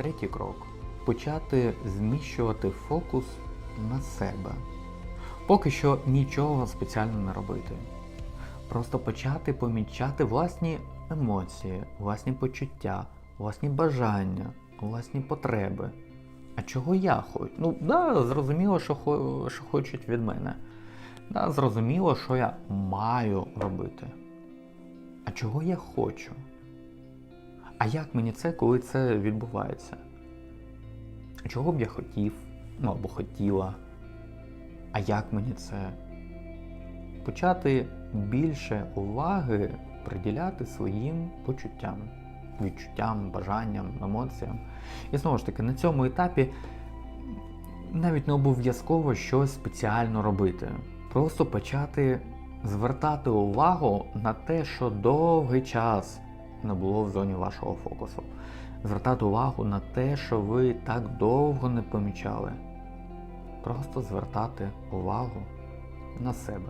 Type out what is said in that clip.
Третій крок почати зміщувати фокус на себе. Поки що нічого спеціально не робити. Просто почати помічати власні емоції, власні почуття, власні бажання, власні потреби. А чого я хочу? Ну, да, зрозуміло, що, що хочуть від мене. Да, зрозуміло, що я маю робити. А чого я хочу? А як мені це, коли це відбувається? Чого б я хотів, ну або хотіла? А як мені це? Почати більше уваги приділяти своїм почуттям, відчуттям, бажанням, емоціям. І знову ж таки, на цьому етапі навіть не обов'язково щось спеціально робити. Просто почати звертати увагу на те, що довгий час не було в зоні вашого фокусу. Звертати увагу на те, що ви так довго не помічали. Просто звертати увагу на себе.